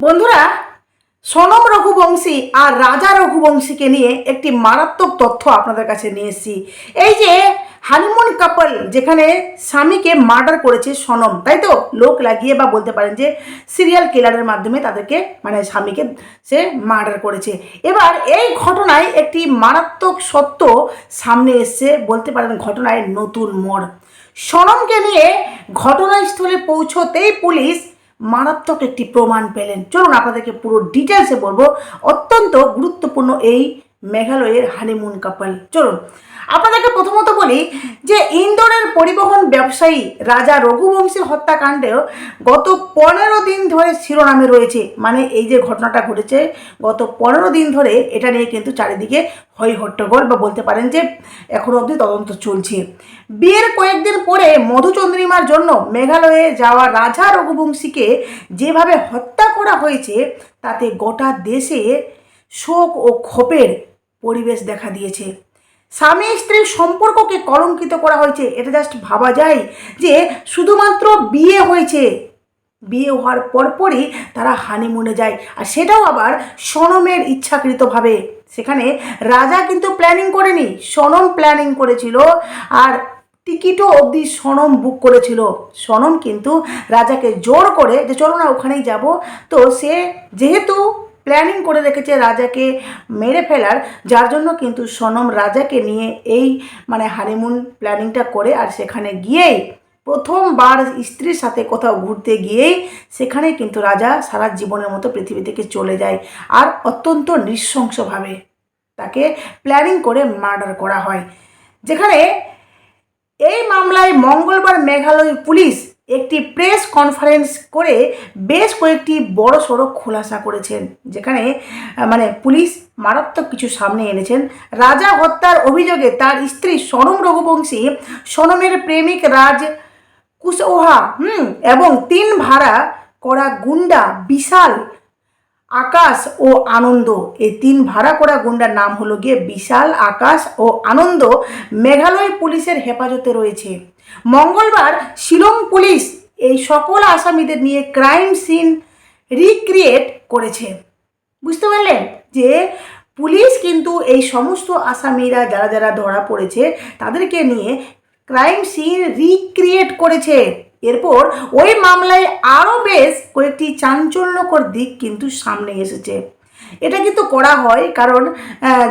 বন্ধুরা, সনম রঘুবংশী আর রাজা রঘুবংশীকে নিয়ে একটি মারাত্মক তথ্য আপনাদের কাছে নিয়ে এসেছি। এই যে হানিমুন কাপল যেখানে স্বামীকে মার্ডার করেছে সনম, তাই তো? লোক লাগিয়ে বা বলতে পারেন যে সিরিয়াল কিলারের মাধ্যমে তাদেরকে মানে স্বামীকে সে মার্ডার করেছে। এবার এই ঘটনায় একটি মারাত্মক সত্য সামনে এসছে, বলতে পারেন ঘটনায় নতুন মোড়। সনমকে নিয়ে ঘটনাস্থলে পৌঁছতেই পুলিশ মারাত্মক একটি প্রমাণ পেলেন। চলুন আপনাদেরকে পুরো ডিটেলসে বলব। অত্যন্ত গুরুত্বপূর্ণ এই মেঘালয়ের হানিমুন কাপাল চলুন আপনাদেরকে প্রথমত বলি যে ইন্দোরের পরিবহন ব্যবসায়ী রাজা রঘুবংশী হত্যাকাণ্ডেও গত পনেরো দিন ধরে শিরোনামে রয়েছে। মানে এই যে ঘটনাটা ঘটেছে, গত পনেরো দিন ধরে এটা নিয়ে কিন্তু চারিদিকে হই হট্টগোল বা বলতে পারেন যে এখনও অবধি তদন্ত চলছে। বিয়ের কয়েকদিন পরে মধুচন্দ্রিমার জন্য মেঘালয়ে যাওয়া রাজা রঘুবংশীকে যেভাবে হত্যা করা হয়েছে, তাতে গোটা দেশে শোক ও ক্ষোভের পরিবেশ দেখা দিয়েছে। স্বামী স্ত্রীর সম্পর্ককে কলঙ্কিত করা হয়েছে। এটা জাস্ট ভাবা যায় যে শুধুমাত্র বিয়ে হয়েছে। বিয়ে হওয়ার পরপরই তারা হানিমুনে যায়। আর সেটাও আবার সনমের ইচ্ছাকৃতভাবে। সেখানে রাজা কিন্তু প্ল্যানিং করেনি। সনম প্ল্যানিং করেছিল আর টিকিটও অবধি সনম বুক করেছিল। সনম কিন্তু রাজাকে জোর করে যে, চলো না, ওখানেই যাব। তো সে যেহেতু প্ল্যানিং করে রেখেছে রাজাকে মেরে ফেলার, যার জন্য কিন্তু সনম রাজাকে নিয়ে এই মানে হানিমুন প্ল্যানিংটা করে আর সেখানে গিয়েই প্রথমবার স্ত্রীর সাথে কোথাও ঘুরতে গিয়েই সেখানে কিন্তু রাজা সারা জীবনের মতো পৃথিবী থেকে চলে যায় আর অত্যন্ত নৃশংসভাবে তাকে প্ল্যানিং করে মার্ডার করা হয়। যেখানে এই মামলায় মঙ্গলবার মেঘালয় পুলিশ একটি প্রেস কনফারেন্স করে বেশ কয়েকটি বড় সড়ো খোলাসা করেছেন, যেখানে মানে পুলিশ মারাত্মক কিছু সামনে এনেছেন। রাজা হত্যার অভিযোগে তার স্ত্রী সনম রঘুবংশী, সনমের প্রেমিক রাজ কুশওহা, হুম, এবং তিন ভাড়া করা গুন্ডা বিশাল আকাশ ও আনন্দ। এই তিন ভাড়া করা গুন্ডার নাম হলো গিয়ে বিশাল আকাশ ও আনন্দ। মেঘালয় পুলিশের হেফাজতে রয়েছে। মঙ্গলবার শিলং পুলিশ এই সকল আসামিদের নিয়ে ক্রাইম সিন রিক্রিয়েট করেছে। বুঝতে পারলেন যে পুলিশ কিন্তু এই সমস্ত আসামিরা যারা যারা ধরা পড়েছে তাদেরকে নিয়ে ক্রাইম সিন রিক্রিয়েট করেছে। এরপর ওই মামলায় আরও বেশ কয়েকটি চাঞ্চল্যকর দিক কিন্তু সামনে এসেছে। এটা কিন্তু করা হয়, কারণ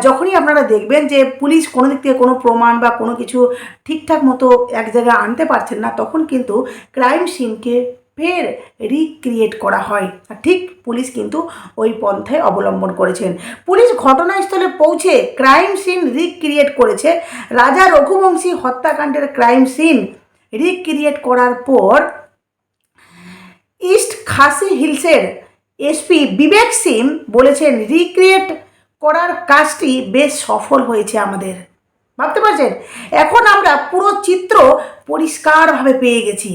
যখনই আপনারা দেখবেন যে পুলিশ কোনো দিক থেকে কোনো প্রমাণ বা কোনো কিছু ঠিকঠাক মতো এক জায়গায় আনতে পারছেন না, তখন কিন্তু ক্রাইম সিনকে ফের রিক্রিয়েট করা হয়। ঠিক পুলিশ কিন্তু ওই পন্থায় অবলম্বন করেছেন। পুলিশ ঘটনাস্থলে পৌঁছে ক্রাইম সিন রিক্রিয়েট করেছে। রাজা রঘুবংশী হত্যাকাণ্ডের ক্রাইম সিন রিক্রিয়েট করার পর ইস্ট খাসি হিলসের এসপি বিবেক সিং বলেছেন, রিক্রিয়েট করার কাজটি বেশ সফল হয়েছে আমাদের। ভাবতে পারছেন? এখন আমরা পুরো চিত্র পরিষ্কারভাবে পেয়ে গেছি।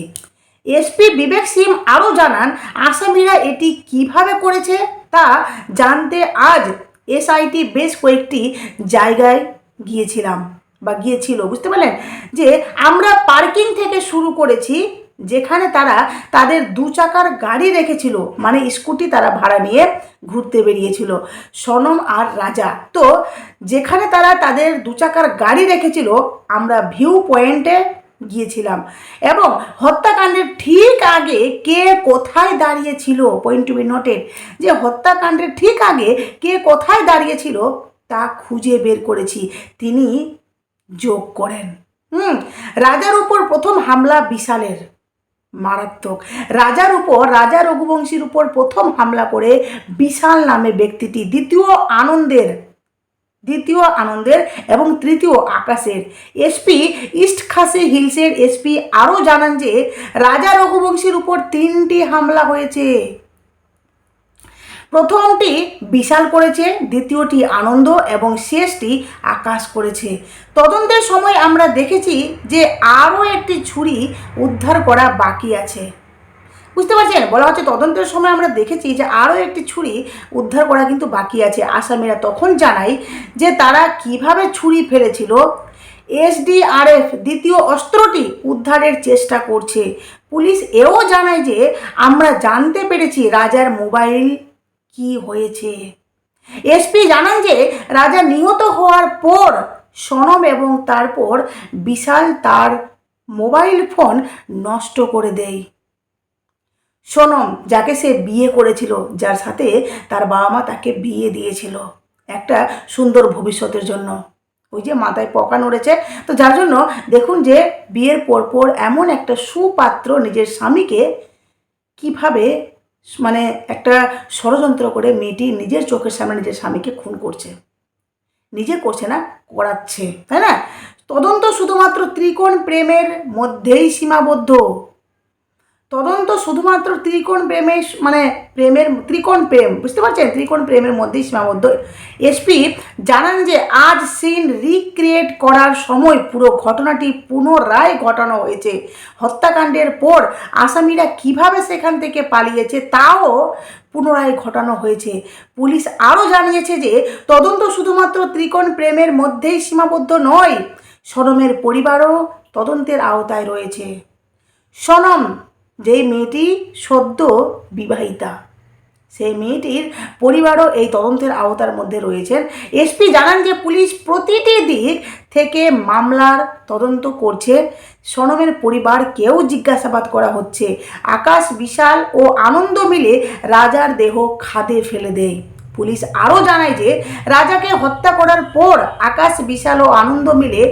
এসপি বিবেক সিং আরও জানান, আসামিরা এটি কীভাবে করেছে তা জানতে আজ এসআইটি বেশ কয়েকটি জায়গায় গিয়েছিলাম বা গিয়েছিল। বুঝতে পারলেন? যে আমরা পার্কিং থেকে শুরু করেছি যেখানে তারা তাদের দু চাকার গাড়ি রেখেছিল মানে স্কুটি তারা ভাড়া নিয়ে ঘুরতে বেরিয়েছিল, সনম আর রাজা। তো যেখানে তারা তাদের দু চাকার গাড়ি রেখেছিল, আমরা ভিউ পয়েন্টে গিয়েছিলাম। এবং হত্যাকাণ্ডের ঠিক আগে কে কোথায় দাঁড়িয়েছিল পয়েন্ট টু বি নোটেড যে হত্যাকাণ্ডের ঠিক আগে কে কোথায় দাঁড়িয়েছিল, তা খুঁজে বের করেছি। তিনি যোগ করেন। হুম, রাজার উপর প্রথম হামলা বিশালের। মারাত্মক। রাজার উপর, রাজা রঘুবংশীর উপর প্রথম হামলা করে বিশাল নামে ব্যক্তিটি দ্বিতীয় আনন্দের দ্বিতীয় আনন্দের এবং তৃতীয় আকাশের। এসপি ইস্ট খাসে হিলসের এসপি আরও জানান যে, রাজা রঘুবংশীর উপর তিনটি হামলা হয়েছে। প্রথমটি বিশাল করেছে, দ্বিতীয়টি আনন্দ এবং শেষটি আকাশ করেছে। তদন্তের সময় আমরা দেখেছি যে আরও একটি ছুরি উদ্ধার করা বাকি আছে। বুঝতে পারছেন? বলা হচ্ছে তদন্তের সময় আমরা দেখেছি যে আরও একটি ছুরি উদ্ধার করা কিন্তু বাকি আছে। আসামিরা তখন জানায় যে তারা কীভাবে ছুরি ফেলেছিল। এসডিআরএফ দ্বিতীয় অস্ত্রটি উদ্ধারের চেষ্টা করছে। পুলিশ এও জানায় যে আমরা জানতে পেরেছি রাজার মোবাইল কি হয়েছে? এসপি জানান যে, রাজা নিহত হওয়ার পর সনম এবং তারপর বিশাল তার মোবাইল ফোন নষ্ট করে দেয়। সোনম, যাকে সে বিয়ে করেছিল, যার সাথে তার বাবা মা তাকে বিয়ে দিয়েছিল একটা সুন্দর ভবিষ্যতের জন্য। ওই যে মাথায় পকা নড়েছে। তো যার জন্য দেখুন যে, বিয়ের পরপর এমন একটা সুপাত্র নিজের স্বামীকে কীভাবে মানে একটা ষড়যন্ত্র করে মেয়েটি নিজের চোখের সামনে নিজের স্বামীকে খুন করছে। নিজে করছে না, করাচ্ছে, তাই না? তদন্ত শুধুমাত্র ত্রিকোণ প্রেমের মধ্যেই সীমাবদ্ধ। তদন্ত শুধুমাত্র ত্রিকোণ প্রেমের মানে প্রেমের ত্রিকোণ প্রেম, বুঝতে পারছেন? ত্রিকোণ প্রেমের মধ্যেই সীমাবদ্ধ। এসপি জানান যে, আজ সিন রিক্রিয়েট করার সময় পুরো ঘটনাটি পুনরায় ঘটানো হয়েছে। হত্যাকাণ্ডের পর আসামিরা কীভাবে সেখান থেকে পালিয়েছে তাও পুনরায় ঘটানো হয়েছে। পুলিশ আরও জানিয়েছে যে, তদন্ত শুধুমাত্র ত্রিকোণ প্রেমের মধ্যেই সীমাবদ্ধ নয়, সনমের পরিবারও তদন্তের আওতায় রয়েছে। সনম যেই মেয়েটি সদ্য বিবাহিতা, সেই মেয়েটির পরিবারও এই তদন্তের আওতার মধ্যে রয়েছেন এসপি জানান যে পুলিশ প্রতিটি দিক থেকে মামলার তদন্ত করছে। সনমের পরিবারকেও জিজ্ঞাসাবাদ করা হচ্ছে। আকাশ, বিশাল ও আনন্দ মিলে রাজার দেহ খাদে ফেলে দেয়। পুলিশ আরও জানায় যে রাজাকে হত্যা করার পর আকাশ, বিশাল ও আনন্দ মিলে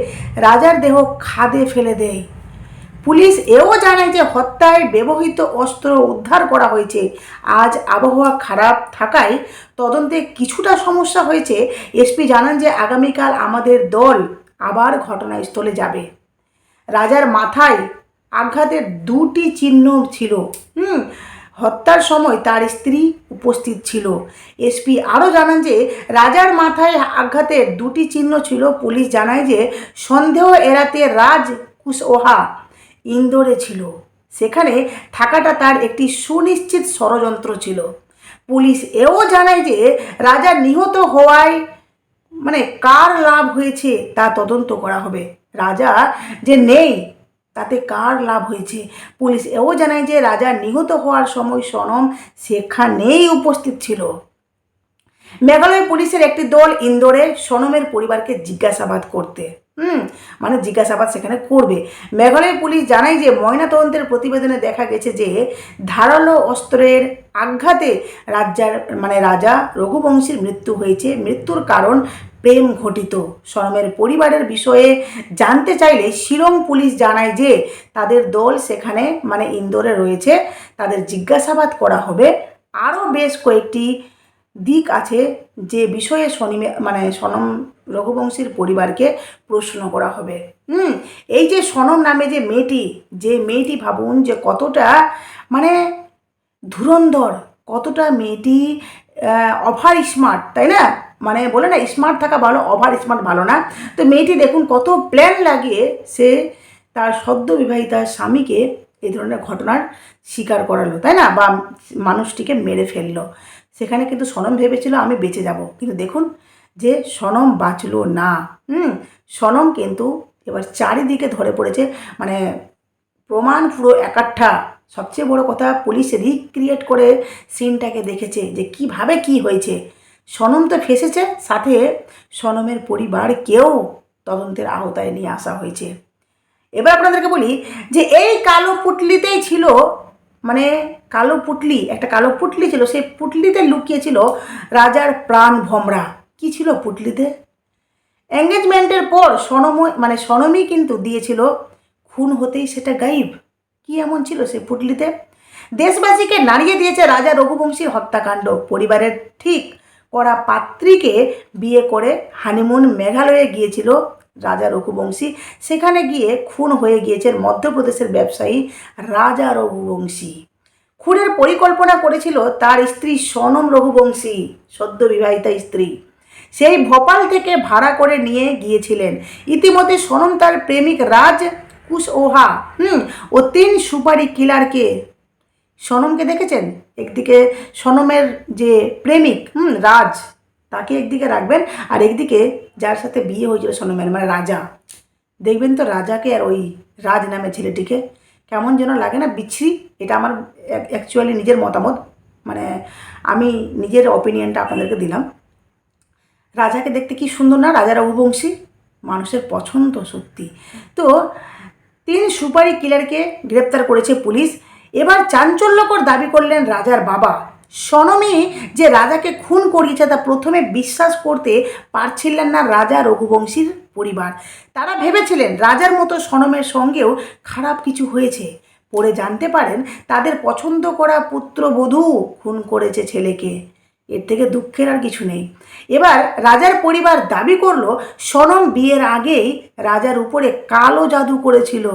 রাজার দেহ খাদে ফেলে দেয়। পুলিশ এও জানায় যে হত্যায় ব্যবহৃত অস্ত্র উদ্ধার করা হয়েছে। আজ আবহাওয়া খারাপ থাকায় তদন্তে কিছুটা সমস্যা হয়েছে। এসপি জানান যে আগামীকাল আমাদের দল আবার ঘটনাস্থলে যাবে। রাজার মাথায় আঘাতের দুটি চিহ্ন ছিল। হুম, হত্যার সময় তার স্ত্রী উপস্থিত ছিল। এসপি আরও জানান যে রাজার মাথায় আঘাতের দুটি চিহ্ন ছিল। পুলিশ জানায় যে সন্দেহ এড়াতে রাজ কুশওয়াহা ইন্দোরে ছিল। সেখানে থাকাটা তার একটি সুনিশ্চিত ষড়যন্ত্র ছিল। পুলিশ এও জানায় যে রাজা নিহত হওয়ায় মানে কার লাভ হয়েছে তা তদন্ত করা হবে। রাজা যে নেই, তাতে কার লাভ হয়েছে? পুলিশ এও জানায় যে রাজা নিহত হওয়ার সময় সনম সেখানেই উপস্থিত ছিল। মেঘালয় পুলিশের একটি দল ইন্দোরে সনমের পরিবারকে জিজ্ঞাসাবাদ করতে। হুম মানে জিজ্ঞাসাবাদ সেখানে করবে। মেঘালয় পুলিশ জানায় যে ময়নাতদন্তের প্রতিবেদনে দেখা গেছে যে ধারালো অস্ত্রের আঘাতে রাজ্যার মানে রাজা রঘুবংশীর মৃত্যু হয়েছে। মৃত্যুর কারণ প্রেম ঘটিত। সনমের পরিবারের বিষয়ে জানতে চাইলে শিলং পুলিশ জানায় যে তাদের দল সেখানে মানে ইন্দোরে রয়েছে। তাদের জিজ্ঞাসাবাদ করা হবে। আরও বেশ কয়েকটি দিক আছে যে বিষয়ে শনিমে মানে সনম রঘুবংশীর পরিবারকে প্রশ্ন করা হবে। হুম, এই যে সনম নামে যে মেয়েটি যে মেয়েটি ভাবুন যে কতটা মানে ধুরন্ধর, কতটা মেয়েটি অভার স্মার্ট তাই না? মানে বলে না স্মার্ট থাকা ভালো ওভার স্মার্ট ভালো না। তো মেয়েটি দেখুন কত প্ল্যান লাগিয়ে সে তার সদ্য বিবাহিতা স্বামীকে এই ধরনের ঘটনার শিকার করালো, তাই না? বা মানুষটিকে মেরে ফেলল। সেখানে কিন্তু সনম ভেবেছিল, আমি বেঁচে যাব। কিন্তু দেখুন যে সনম বাঁচলো না। হুম? সনম কিন্তু এবার চারিদিকে ধরে পড়েছে। মানে প্রমাণ পুরো একাঠা সবচেয়ে বড় কথা, পুলিশ রিক্রিয়েট করে সিনটাকে দেখেছে যে কীভাবে কি হয়েছে। সনম তো ফেসেছে, সাথে সনমের পরিবারকেও তদন্তের আওতায় নিয়ে আসা হয়েছে। এবার আপনাদেরকে বলি যে এই কালো পুটলিতেই ছিল মানে কালো পুটলি, একটা কালো পুটলি ছিল, সেই পুটলিতে লুকিয়েছিল রাজার প্রাণ ভমরা। কি ছিল পুটলিতে এঙ্গেজমেন্টের পর সনম মানে সনমই কিন্তু দিয়েছিল, খুন হতেই সেটা গাইব। কি এমন ছিল সে পুটলিতে? দেশবাসীকে নাড়িয়ে দিয়েছে রাজা রঘুবংশীর হত্যাকাণ্ড। পরিবারের ঠিক করা পাত্রীকে বিয়ে করে হানিমুন মেঘালয়ে গিয়েছিল রাজা রঘুবংশী। সেখানে গিয়ে খুন হয়ে গিয়েছেন মধ্যপ্রদেশের ব্যবসায়ী রাজা রঘুবংশী। খুনের পরিকল্পনা করেছিল তার স্ত্রী সনম রঘুবংশী, সদ্য বিবাহিতা স্ত্রী। সেই ভোপাল থেকে ভাড়া করে নিয়ে গিয়েছিলেন। ইতিমধ্যে সনম তার প্রেমিক রাজ কুশ ওহা হুম, ও তিন সুপারি কিলারকে। সনমকে দেখেছেন? একদিকে সনমের যে প্রেমিক, হুম, রাজ, তাকে একদিকে রাখবেন আর একদিকে যার সাথে বিয়ে হয়েছিল সনমের মানে রাজা। দেখবেন তো রাজাকে আর ওই রাজ নামে ছেলেটিকে কেমন যেন লাগে না, বিচ্ছিরি। এটা আমার অ্যাকচুয়ালি নিজের মতামত। মানে আমি নিজের অপিনিয়নটা আপনাদেরকে দিলাম। রাজাকে দেখতে কি সুন্দর না? রাজা রঘুবংশী মানুষের পছন্দ সত্যি। তো তিন সুপারি কিলারকে গ্রেপ্তার করেছে পুলিশ। এবার চাঞ্চল্যকর দাবি করলেন রাজার বাবা। সনমী যে রাজাকে খুন করিয়েছে তা প্রথমে বিশ্বাস করতে পারছিলেন না রাজা রঘুবংশীর পরিবার। তারা ভেবেছিলেন রাজার মতো সনমের সঙ্গেও খারাপ কিছু হয়েছে। পরে জানতে পারেন তাদের পছন্দ করা পুত্রবধূ খুন করেছে ছেলেকে। এর থেকে দুঃখের আর কিছু নেই। এবার রাজার পরিবার দাবি করল, সনম বিয়ের আগেই রাজার উপরে কালো জাদু করেছিল।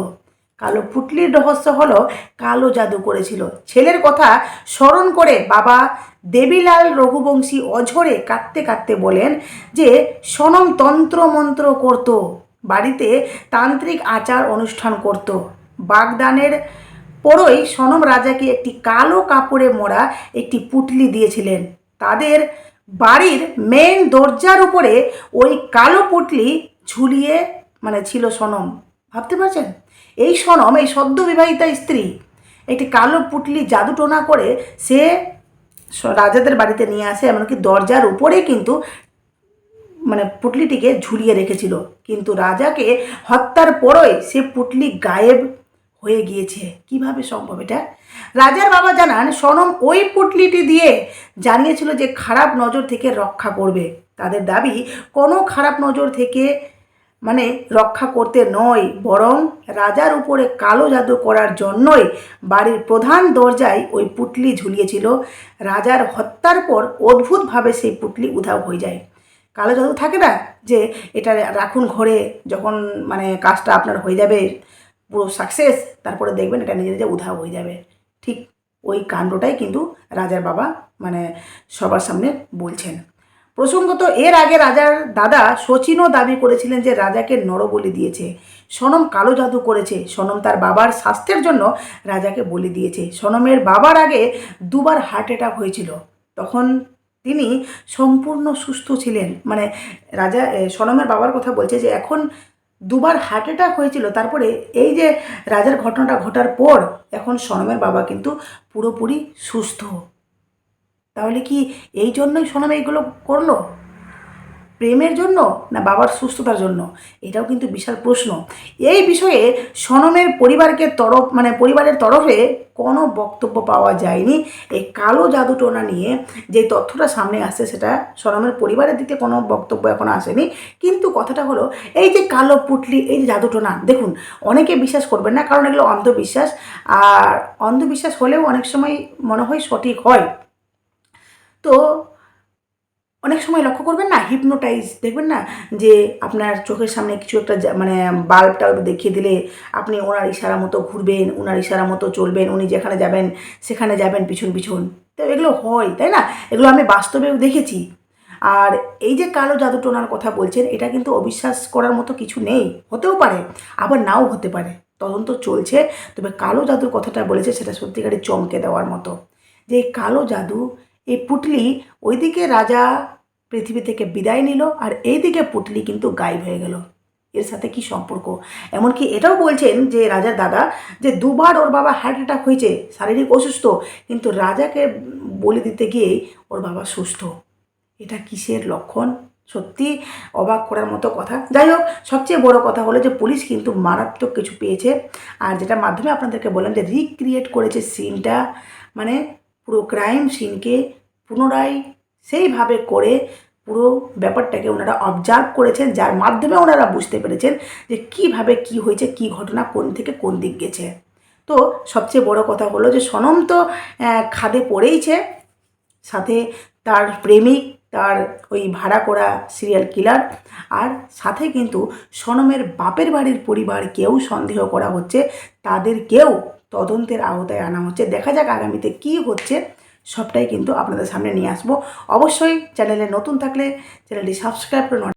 কালো পুটলির রহস্য হলো, কালো জাদু করেছিল। ছেলের কথা স্মরণ করে বাবা দেবীলাল রঘুবংশী অঝরে কাঁদতে কাঁদতে বলেন যে, সনম তন্ত্র মন্ত্র করত, বাড়িতে তান্ত্রিক আচার অনুষ্ঠান করত। বাগদানের পরই সনম রাজাকে একটি কালো কাপড়ে মোড়া একটি পুটলি দিয়েছিলেন। তাদের বাড়ির মেন দরজার উপরে ওই কালো পুটলি ঝুলিয়ে মানে ছিল সনম। ভাবতে পারছেন? এই সনম, এই সদ্য বিবাহিতা স্ত্রী, একটি কালো পুটলি জাদু টোনা করে সে রাজাদের বাড়িতে নিয়ে আসে, এমনকি দরজার উপরে কিন্তু মানে পুটলিটিকে ঝুলিয়ে রেখেছিল। কিন্তু রাজাকে হত্যার পরই সে পুটলি গায়েব হয়ে গিয়েছে। কীভাবে সম্ভব এটা? রাজার বাবা জানান, সনম ওই পুটলিটি দিয়ে জানিয়েছিল যে খারাপ নজর থেকে রক্ষা করবে। তাদের দাবি, কোনো খারাপ নজর থেকে মানে রক্ষা করতে নয়, বরং রাজার উপরে কালো জাদু করার জন্যই বাড়ির প্রধান দরজায় ওই পুটলি ঝুলিয়েছিল। রাজার হত্যার পর অদ্ভুতভাবে সেই পুটলি উধাও হয়ে যায়। কালো জাদু থাকে না? যে এটা রাখুন ঘরে, যখন মানে কাজটা আপনার হয়ে যাবে। পুরো সাকসেস তারপরে দেখবেন এটা নিজে নিজে উধাও হয়ে যাবে। ঠিক ওই কাণ্ডটাই কিন্তু রাজার বাবা মানে সবার সামনে বলছেন। প্রসঙ্গত এর আগে রাজার দাদা শচীনও দাবি করেছিলেন যে রাজাকে নরবলি দিয়েছে। সনম কালো জাদু করেছে। সনম তার বাবার স্বাস্থ্যের জন্য রাজাকে বলি দিয়েছে। সনমের বাবার আগে দুবার হার্ট অ্যাটাক হয়েছিল। তখন তিনি সম্পূর্ণ সুস্থ ছিলেন। মানে রাজা সনমের বাবার কথা বলছে যে এখন দুবার হার্ট অ্যাটাক হয়েছিল। তারপরে এই যে রাজার ঘটনাটা ঘটার পর এখন সনমের বাবা কিন্তু পুরোপুরি সুস্থ। তাহলে কি এই জন্যই সনম এইগুলো করল? প্রেমের জন্য না বাবার সুস্থতার জন্য? এটাও কিন্তু বিশাল প্রশ্ন। এই বিষয়ে সনমের পরিবারকে তরফ মানে পরিবারের তরফে কোনো বক্তব্য পাওয়া যায়নি। এই কালো জাদুটোনা নিয়ে যে তথ্যটা সামনে আসছে, সেটা সনমের পরিবারের দিকে কোনো বক্তব্য এখনও আসেনি। কিন্তু কথাটা হলো, এই যে কালো পুটলি, এই যে জাদুটোনা দেখুন, অনেকে বিশ্বাস করবেন না, কারণ এগুলো অন্ধবিশ্বাস। আর অন্ধবিশ্বাস হলেও অনেক সময় মনে হয় সঠিক হয়। তো অনেক সময় লক্ষ্য করবেন না হিপনোটাইজ দেখবেন না যে আপনার চোখের সামনে কিছু একটা মানে বাল্ব টাল্ব দেখিয়ে দিলে আপনি ওনার ইশারা মতো ঘুরবেন, ওনার ইশারা মতো চলবেন, উনি যেখানে যাবেন সেখানে যাবেন পিছন পিছন। তো এগুলো হয়, তাই না? এগুলো আমি বাস্তবেও দেখেছি। আর এই যে কালো জাদু টোনার কথা বলছেন, এটা কিন্তু অবিশ্বাস করার মতো কিছু নেই। হতেও পারে, আবার নাও হতে পারে। তদন্ত চলছে, তবে কালো জাদুর কথাটা বলেছে সেটা সত্যিকারের চমকে দেওয়ার মতো। যে কালো জাদু, এই পুটলি ওইদিকে রাজা পৃথিবী থেকে বিদায় নিল আর এইদিকে পুটলি কিন্তু গায়েব হয়ে গেল। এর সাথে কি সম্পর্ক? এমনকি এটাও বলছেন যে রাজার দাদা যে দুবার ওর বাবা হার্ট অ্যাটাক হয়েছে, শারীরিক অসুস্থ, কিন্তু রাজাকে বলে দিতে গিয়েই ওর বাবা সুস্থ। এটা কিসের লক্ষণ? সত্যি অবাক করার মতো কথা। যাই হোক, সবচেয়ে বড় কথা হলো যে পুলিশ কিন্তু মারাত্মক কিছু পেয়েছে আর যেটার মাধ্যমে আপনাদেরকে বললাম যে রিক্রিয়েট করেছে সিনটা মানে পুরো ক্রাইম সিনকে পুনরায় সেইভাবে করে পুরো ব্যাপারটাকে ওনারা অবজার্ভ করেছেন, যার মাধ্যমে ওনারা বুঝতে পেরেছেন যে কীভাবে কি হয়েছে, কি ঘটনা, কোন থেকে কোন দিক গেছে। তো সবচেয়ে বড় কথা হলো যে সনম তো খাদে পড়েইছে, সাথে তার প্রেমিক, তার ওই ভাড়া করা সিরিয়াল কিলার আর সাথে কিন্তু সনমের বাপের বাড়ির পরিবারকেও সন্দেহ করা হচ্ছে, তাদেরকেও তদন্তের আওতায় আনা হচ্ছে। দেখা যাক আগামীতে কি হচ্ছে। সবটাই কিন্তু আপনাদের সামনে নিয়ে আসব। অবশ্যই চ্যানেলে নতুন থাকলে চ্যানেলটি সাবস্ক্রাইব করে